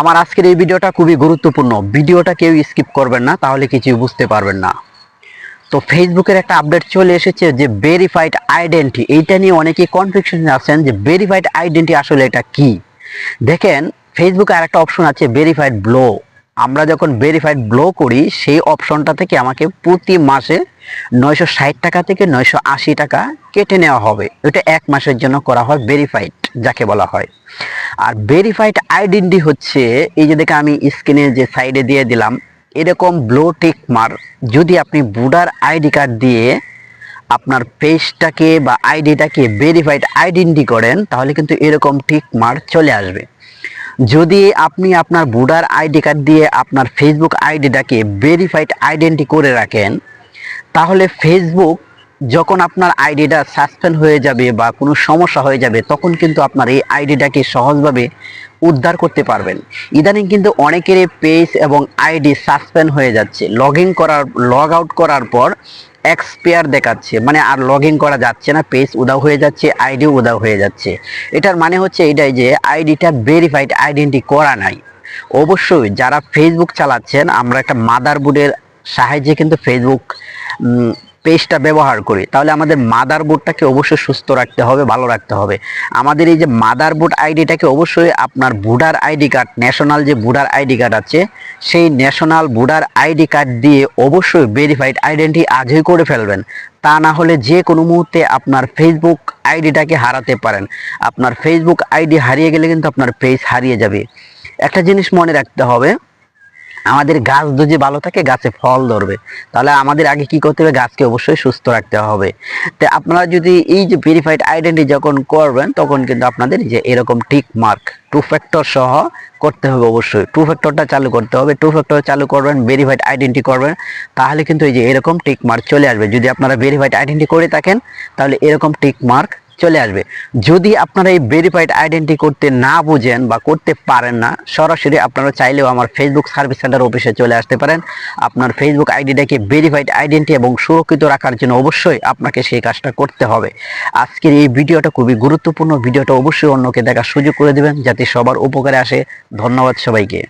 আমার আজকের এই ভিডিওটা খুবই গুরুত্বপূর্ণ। ভিডিওটা কেউ স্কিপ করবেন না, তাহলে কিছু বুঝতে পারবেন না। তো ফেসবুকের একটা আপডেট চলে এসেছে যে ভেরিফাইড আইডেন্টি এইটা নিয়ে অনেকেই কনফিউশনে আছেন যে ভেরিফাইড আইডেন্টি আসলে এটা কি? দেখেন ফেসবুকে আর একটা অপশন আছে ভেরিফাইড ব্লো আমরা যখন ভেরিফাইড ব্লো করি, সেই অপশনটা থেকে আমাকে প্রতি মাসে নয়শো ষাট টাকা থেকে নয়শো আশি টাকা কেটে নেওয়া হবে। এটা এক মাসের জন্য করা হয় ভেরিফাইড যাকে বলা হয়। আর ভেরিফাইড আইডেন্টি হচ্ছে, এই যে দেখে আমি স্ক্রিনে যে সাইডে দিয়ে দিলাম, এরকম ব্লো টিক মার যদি আপনি বুডার আইডি কার্ড দিয়ে আপনার পেজটাকে বা আইডিটাকে ভেরিফাইড আইডেন্টি করেন, তাহলে কিন্তু এরকম টিক মার চলে আসবে। যদি আপনি আপনার বুডার আইডি কার্ড দিয়ে আপনার ফেসবুক আইডিটাকে ভেরিফাইড আইডেন্টি করে রাখেন, তাহলে ফেসবুক যখন আপনার আইডিটা সাসপেন্ড হয়ে যাবে বা কোনো সমস্যা হয়ে যাবে, তখন কিন্তু আপনার এই আইডিটাকে সহজভাবে উদ্ধার করতে পারবেন। ইদানিং কিন্তু অনেকেরই পেজ এবং আইডি সাসপেন্ড হয়ে যাচ্ছে। লগ ইন করার লগ আউট করার পর এক্সপায়ার দেখাচ্ছে মানে আর লগ করা যাচ্ছে না পেজ উদাও হয়ে যাচ্ছে আইডিও উদাও হয়ে যাচ্ছে। এটার মানে হচ্ছে এটাই যে আইডিটা ভেরিফাইড আইডেন্টি করা নাই। অবশ্যই যারা ফেসবুক চালাচ্ছেন, আমরা একটা মাদারবোর্ডের সাহায্যে কিন্তু ফেসবুক পেজটা ব্যবহার করি, তাহলে আমাদের মাদার বোর্ডটাকে অবশ্যই সুস্থ রাখতে হবে, ভালো রাখতে হবে। আমাদের এই যে মাদারবোর্ড আইডিটাকে অবশ্যই আপনার বুডার আইডি কার্ড ন্যাশনাল যে বুডার আইডি কার্ড আছে, সেই ন্যাশনাল বুডার আইডি কার্ড দিয়ে অবশ্যই ভেরিফাইড আইডেন্টি আজই করে ফেলবেন। তা না হলে যে কোনো মুহূর্তে আপনার ফেসবুক আইডিটাকে হারাতে পারেন। আপনার ফেসবুক আইডি হারিয়ে গেলে কিন্তু আপনার পেজ হারিয়ে যাবে। একটা জিনিস মনে রাখতে হবে আমাদের গাছ যদি ভালো থাকে, গাছে ফল ধরবে। তাহলে আমাদের আগে কি করতে হবে? গাছকে অবশ্যই সুস্থ রাখতে হবে। তো আপনারা যদি এই যে ভেরিফাইড আইডেন্টি যখন করবেন, তখন কিন্তু আপনাদের যে এরকম টিক মার্ক টু ফ্যাক্টর সহ করতে হবে অবশ্যই। টু ফ্যাক্টরটা চালু করতে হবে। টু ফ্যাক্টর চালু করবেন ভেরিফাইড আইডেন্টি করবেন, তাহলে কিন্তু এই যে এরকম টিক মার্ক চলে আসবে। যদি আপনারা ভেরিফাইড আইডেন্টি করে থাকেন, তাহলে এরকম টিক মার্ক চলে আসবে। যদি আপনারা এই ভেরিফাইড আইডেন্টি করতে না বুঝেন বা করতে পারেন না, সরাসরি আপনারা চাইলেও আমার ফেসবুক সার্ভিস সেন্টার অফিসে চলে আসতে পারেন। আপনার ফেসবুক আইডিটাকে ভেরিফাইড আইডেন্টি এবং সুরক্ষিত রাখার জন্য অবশ্যই আপনাকে সেই কাজটা করতে হবে। আজকের এই ভিডিওটা খুবই গুরুত্বপূর্ণ। ভিডিওটা অবশ্যই অন্যকে দেখার সুযোগ করে দেবেন যাতে সবার উপকারে আসে। ধন্যবাদ সবাইকে।